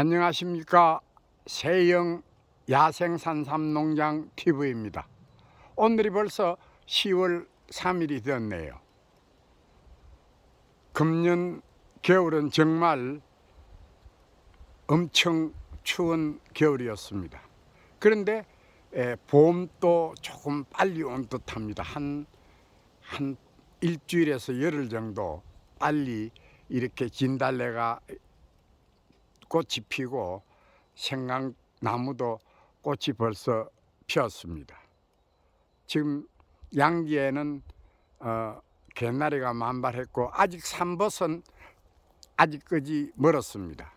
안녕하십니까 세영 야생산삼 농장 TV입니다. 오늘이 벌써 10월 3일이 되었네요. 금년 겨울은 정말 엄청 추운 겨울이었습니다. 그런데 에, 봄도 조금 빨리 온 듯합니다. 한, 한 일주일에서 열흘 정도 빨리 이렇게 진달래가 꽃이 피고 생강나무도 꽃이 벌써 피었습니다. 지금 양기에는 어, 개나리가 만발했고 아직 삼벗은 아직까지 멀었습니다.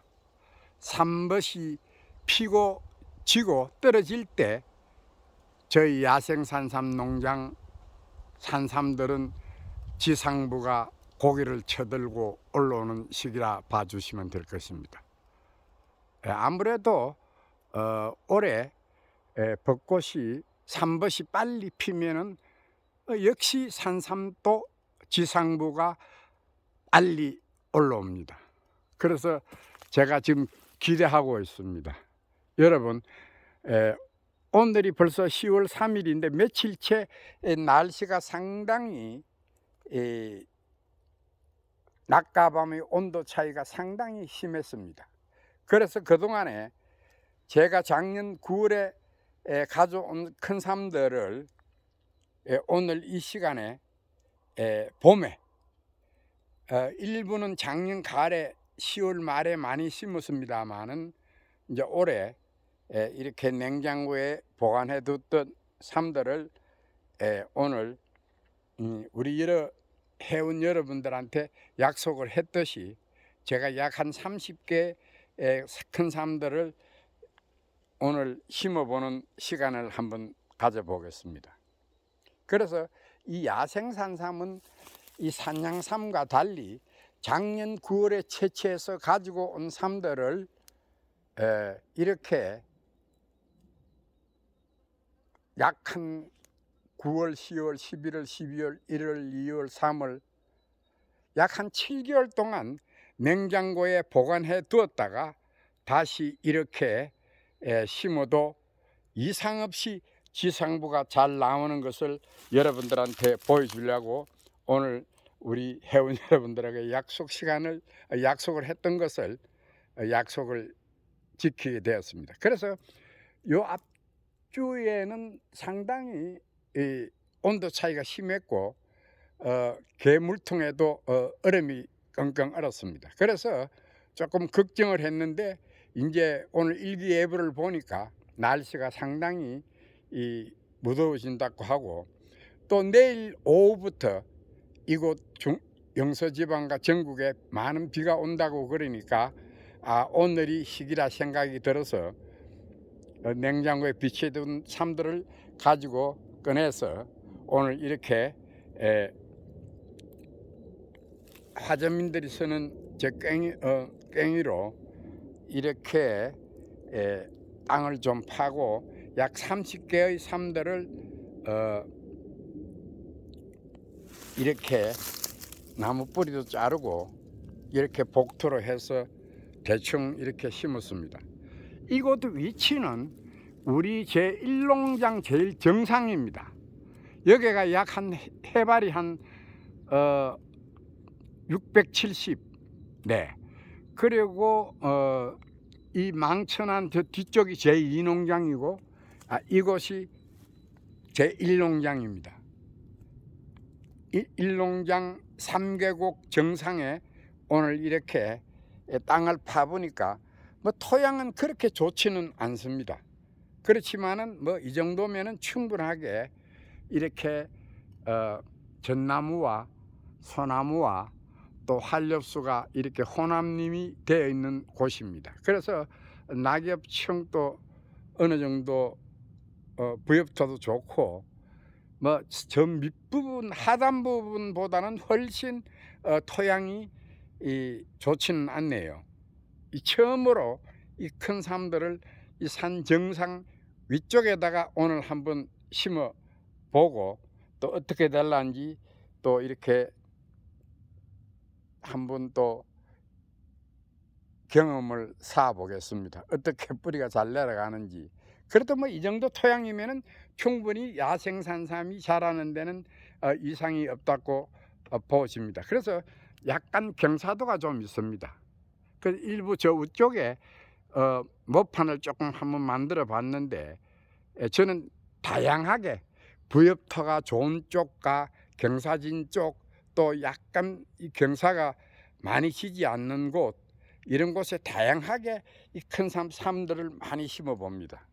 삼벗이 피고 지고 떨어질 때 저희 야생산삼 농장 산삼들은 지상부가 고기를 쳐들고 올라오는 시기라 봐주시면 될 것입니다. 예, 아무래도 어, 올해 에, 벚꽃이 삼벗이 빨리 피면은 어, 역시 산삼도 지상부가 빨리 올라옵니다. 그래서 제가 지금 기대하고 있습니다. 여러분 에, 오늘이 벌써 10월 3일인데 며칠째 에, 날씨가 상당히 에, 낮과 밤의 온도 차이가 상당히 심했습니다. 그래서 그동안에 제가 작년 9월에 에, 가져온 큰 삶들을 에, 오늘 이 시간에 에, 봄에 어, 일부는 작년 가을에 10월 말에 많이 심었습니다만은 이제 올해 에, 이렇게 냉장고에 보관해 뒀던 삶들을 에, 오늘 음, 우리 여러 회원 여러분들한테 약속을 했듯이 제가 약 한 30개 큰 삶들을 오늘 심어보는 시간을 한번 가져보겠습니다. 그래서 이 야생산삼은 이 산양삼과 달리 작년 9월에 채취해서 가지고 온 삼들을 에, 이렇게 약 한 9월, 10월, 11월, 12월, 1월, 2월, 3월 약 한 7개월 동안 냉장고에 보관해 두었다가 다시 이렇게 에, 심어도 이상 없이 지상부가 잘 나오는 것을 여러분들한테 보여주려고 오늘 우리 회원 여러분들에게 약속 시간을 어, 약속을 했던 것을 어, 약속을 지키게 되었습니다. 그래서 요 앞주에는 상당히 이 온도 차이가 심했고 어, 개물통에도 어, 얼음이 끙끙 얼었습니다. 그래서 조금 걱정을 했는데 이제 오늘 일기예보를 보니까 날씨가 상당히 이 무더워진다고 하고 또 내일 오후부터 이곳 중, 영서 지방과 전국에 많은 비가 온다고 그러니까 아 오늘이 시기라 생각이 들어서 어, 냉장고에 비치던 삶들을 가지고 꺼내서 오늘 이렇게 에, 화전민들이 쓰는 저 깽이, 어, 깽이로 이렇게 에, 땅을 좀 파고 약 30개의 삶들을 어, 이렇게 나무 뿌리도 자르고 이렇게 복토로 해서 대충 이렇게 심었습니다. 이곳 위치는 우리 제 1농장 제일 정상입니다. 여기가 약 한 해발이 한 어, 670. 네. 그리고 어, 이 망천한 저 뒤쪽이 제 2농장이고 아, 이곳이 제 1농장입니다. 1농장 3계곡 정상에 오늘 이렇게 땅을 파보니까 뭐 토양은 그렇게 좋지는 않습니다. 그렇지만은 뭐 이 정도면은 충분하게 이렇게 어, 전나무와 소나무와 또 한렵수가 이렇게 혼합림이 되어 있는 곳입니다. 그래서 낙엽층도 어느 정도 어, 부엽토도 좋고 뭐저 밑부분 하단 부분보다는 훨씬 어, 토양이 이, 좋지는 않네요. 이 처음으로 이 큰 삶들을 이 산 정상 위쪽에다가 오늘 한번 심어 보고 또 어떻게 될란지 또 이렇게 한번 또 경험을 쌓아 보겠습니다. 어떻게 뿌리가 잘 내려가는지. 그래도 뭐 이 정도 토양이면은 충분히 야생산삼이 자라는 데는 어, 이상이 없다고 어, 보십니다. 그래서 약간 경사도가 좀 있습니다. 그 일부 저 우 쪽에 어, 모판을 조금 한번 만들어 봤는데 에, 저는 다양하게 부엽터가 좋은 쪽과 경사진 쪽 또 약간 이 경사가 많이 지지 않는 곳 이런 곳에 다양하게 이큰삶 삶들을 많이 심어 봅니다.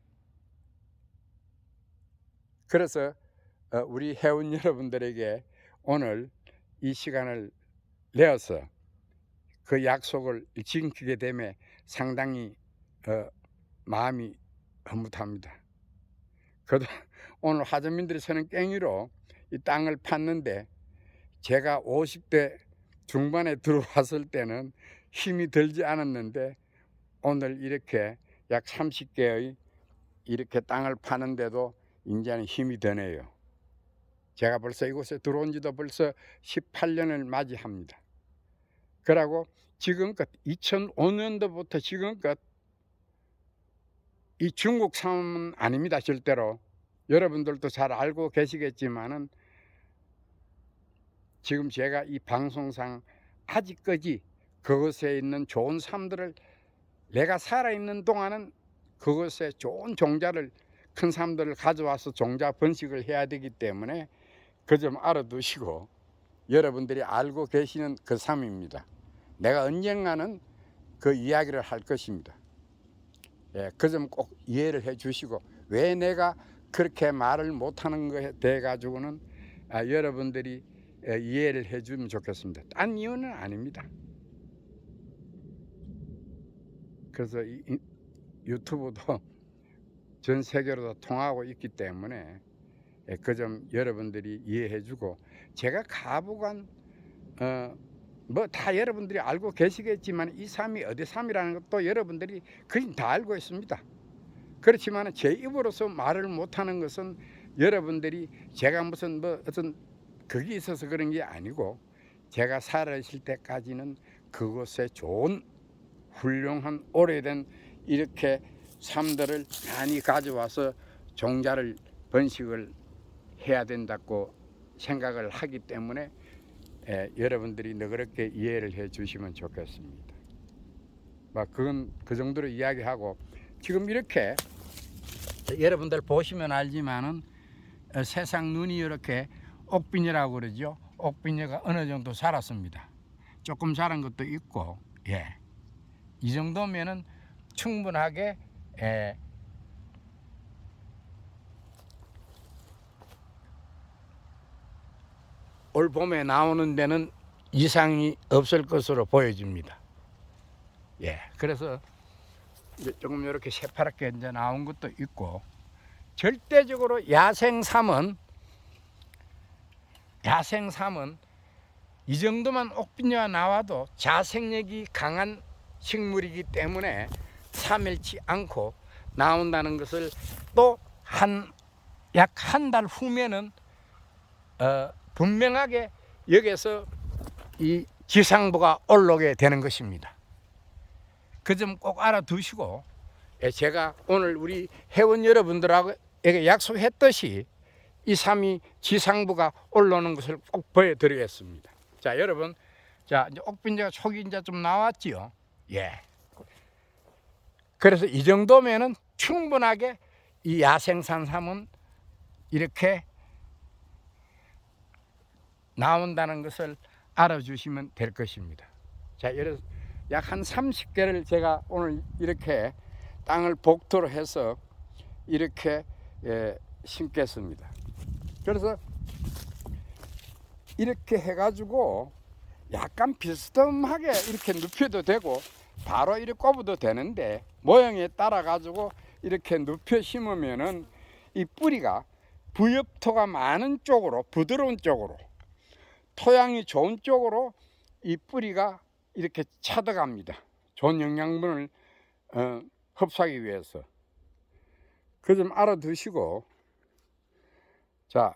그래서 어, 우리 회원 여러분들에게 오늘 이 시간을 내어서 그 약속을 지키게 되면 상당히 어, 마음이 흐뭇합니다. 그래도 오늘 하전민들이 서는 깽이로 이 땅을 팠는데 제가 50대 중반에 들어왔을 때는 힘이 들지 않았는데 오늘 이렇게 약 30개의 이렇게 땅을 파는데도 이제는 힘이 드네요. 제가 벌써 이곳에 들어온 지도 벌써 18년을 맞이합니다. 그러고 지금껏 2005년도부터 지금껏 이 중국 상은 아닙니다. 절대로. 여러분들도 잘 알고 계시겠지만은 지금 제가 이 방송상 아직까지 그것에 있는 좋은 삶들을 내가 살아있는 동안은 그것에 좋은 종자를 큰 삶들을 가져와서 종자 번식을 해야 되기 때문에 그점 알아두시고 여러분들이 알고 계시는 그 삶입니다. 내가 언젠가는 그 이야기를 할 것입니다. 예, 그 점 꼭 이해를 해 주시고 왜 내가 그렇게 말을 못하는 거에 대해 가지고는 아, 여러분들이 예, 이해를 해 주면 좋겠습니다. 딴 이유는 아닙니다. 그래서 이, 이 유튜브도 전 세계로 다 통하고 있기 때문에 예, 그점 여러분들이 이해해 주고 제가 가부간 어, 뭐 다 여러분들이 알고 계시겠지만 이 삶이 어디 삶이라는 것도 여러분들이 거의 다 알고 있습니다. 그렇지만 제 입으로서 말을 못하는 것은 여러분들이 제가 무슨 뭐 어떤 그게 있어서 그런 게 아니고 제가 살아있을 때까지는 그곳에 좋은 훌륭한 오래된 이렇게 삶들을 많이 가져와서 종자를 번식을 해야 된다고 생각을 하기 때문에 에, 여러분들이 너그럽게 이해를 해 주시면 좋겠습니다. 막 그건 그 정도로 이야기하고 지금 이렇게 여러분들 보시면 알지만은 어, 세상 눈이 이렇게 옥비녀라고 그러죠. 옥비녀가 어느 정도 자랐습니다. 조금 자란 것도 있고, 예. 이 정도면은 충분하게 예, 올 봄에 나오는 데는 이상이 없을 것으로 보여집니다. 예, 그래서 조금 이렇게 새파랗게 이제 나온 것도 있고 절대적으로 야생삼은 야생삼은 이 정도만 옥비녀가 나와도 자생력이 강한 식물이기 때문에 삼일치 않고 나온다는 것을 또 한 약 한 달 후면은 어, 분명하게 여기서 이 지상부가 올라오게 되는 것입니다. 그 점 꼭 알아두시고 예, 제가 오늘 우리 회원 여러분들에게 약속했듯이 이 삼이 지상부가 올라오는 것을 꼭 보여드리겠습니다. 자, 여러분, 자 이제 옥빈제가 촉이 이제 좀 나왔지요. 예. 그래서 이 정도면은 충분하게 이 야생산 삼은 이렇게 나온다는 것을 알아주시면 될 것입니다. 자, 약한 30개를 제가 오늘 이렇게 땅을 복토로 해서 이렇게 예, 심겠습니다. 그래서 이렇게 해가지고 약간 비스듬하게 이렇게 눕혀도 되고 바로 이렇게 꼽아도 되는데 모양에 따라 가지고 이렇게 눕혀 심으면은 이 뿌리가 부엽토가 많은 쪽으로 부드러운 쪽으로 토양이 좋은 쪽으로 이 뿌리가 이렇게 차들어갑니다. 좋은 영양분을 어, 흡수하기 위해서 그 좀 알아두시고 자